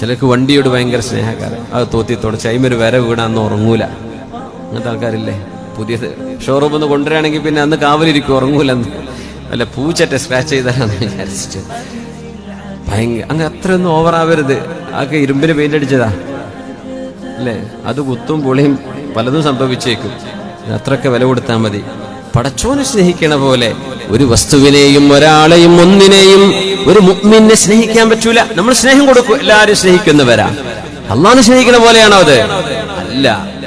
ചിലർക്ക് വണ്ടിയോട് ഭയങ്കര സ്നേഹക്കാരൻ അത് തോത്തി തുടച്ച് അതിമൊരു വര വീടാന്ന് ഉറങ്ങൂല. അങ്ങനത്തെ ആൾക്കാരില്ലേ? പുതിയ ഷോറൂമിൽ നിന്ന് കൊണ്ടുവരികയാണെങ്കിൽ പിന്നെ അന്ന് കാവലിരിക്കും ഉറങ്ങൂല അല്ല പൂച്ചറ്റ സ്ക്രാച്ച് ചെയ്താലാണ് വിചാരിച്ചിട്ട്. ഭയങ്കര അങ്ങ് അത്രയൊന്നും ഓവറാവരുത് ആകെ ഇരുമ്പിന് പെയിന്റ് അടിച്ചതാ. അല്ലേ? അത് കുത്തും പൊളിയും പലതും സംഭവിച്ചേക്കും. അത്രയൊക്കെ വില കൊടുത്താൽ മതി. പടച്ചോനെ സ്നേഹിക്കണ പോലെ ഒരു വസ്തുവിനെയും ഒരാളെയും ഒന്നിനെയും ഒരു മുഗ്മിനെ സ്നേഹിക്കാൻ പറ്റൂല. നമ്മൾ സ്നേഹം കൊടുക്കും. എല്ലാരും സ്നേഹിക്കുന്നവരാ. അള്ളാഹ് സ്നേഹിക്കുന്ന പോലെയാണോ അത്? അല്ല.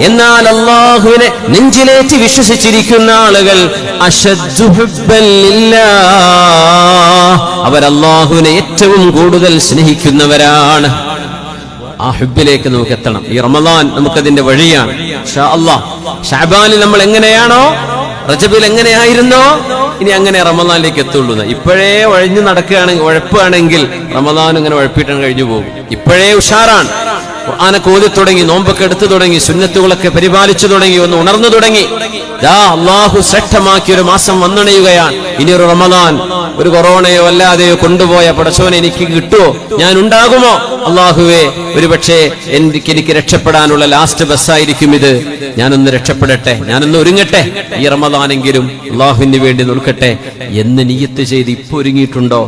എന്നാൽ അള്ളാഹുവിനെ നെഞ്ചിലേറ്റ് വിശ്വസിച്ചിരിക്കുന്ന ആളുകൾ. അവർ ഏറ്റവും കൂടുതൽ സ്നേഹിക്കുന്നവരാണ്. ആ ഹുബിലേക്ക് നമുക്ക് എത്തണം ഈ റമദാൻ നമുക്കതിന്റെ വഴിയാണ്. ഷാ അള്ളാഹ്. ഷാബാനിൽ നമ്മൾ എങ്ങനെയാണോ റജബിൽ എങ്ങനെയായിരുന്നോ? ഇനി അങ്ങനെ റമദാനിലേക്ക് എത്തുള്ളൂ. ഇപ്പോഴേ ഒഴിഞ്ഞു നടക്കുകയാണെങ്കിൽ ഉഴപ്പാണെങ്കിൽ റമദാൻ ഇങ്ങനെ ഉഴപ്പിട്ടാണ് കഴിഞ്ഞു പോകും. ഇപ്പോഴേ ഉഷാറാണ്. ഖുർആനൊക്കെ ഓതി തുടങ്ങി നോമ്പൊക്കെ എടുത്തു തുടങ്ങി സുന്നത്തുകളൊക്കെ പരിപാലിച്ചു തുടങ്ങി ഒന്ന് ഉണർന്നു തുടങ്ങി. ദാ അള്ളാഹു ശ്രേഷ്ഠമാക്കിയ ഒരു മാസം വന്നണയുകയാണ്. ഇനി ഒരു റമദാൻ ഒരു കൊറോണയോ അല്ലാതെയോ കൊണ്ടുപോയ പടച്ചോനെ എനിക്ക് കിട്ടുമോ ഞാൻ ഉണ്ടാകുമോ? അള്ളാഹുവേ ഒരുപക്ഷെ എനിക്ക് എനിക്ക് രക്ഷപ്പെടാനുള്ള ലാസ്റ്റ് ബസ്സായിരിക്കും ഇത്. ഞാനൊന്ന് രക്ഷപ്പെടട്ടെ ഞാനൊന്ന് ഒരുങ്ങട്ടെ. ഈ റമദാനെങ്കിലും അള്ളാഹുവിന് വേണ്ടി നിൽക്കട്ടെ. എന്ന് നീയത്ത് ചെയ്ത് ഇപ്പൊ ഒരുങ്ങിയിട്ടുണ്ടോ?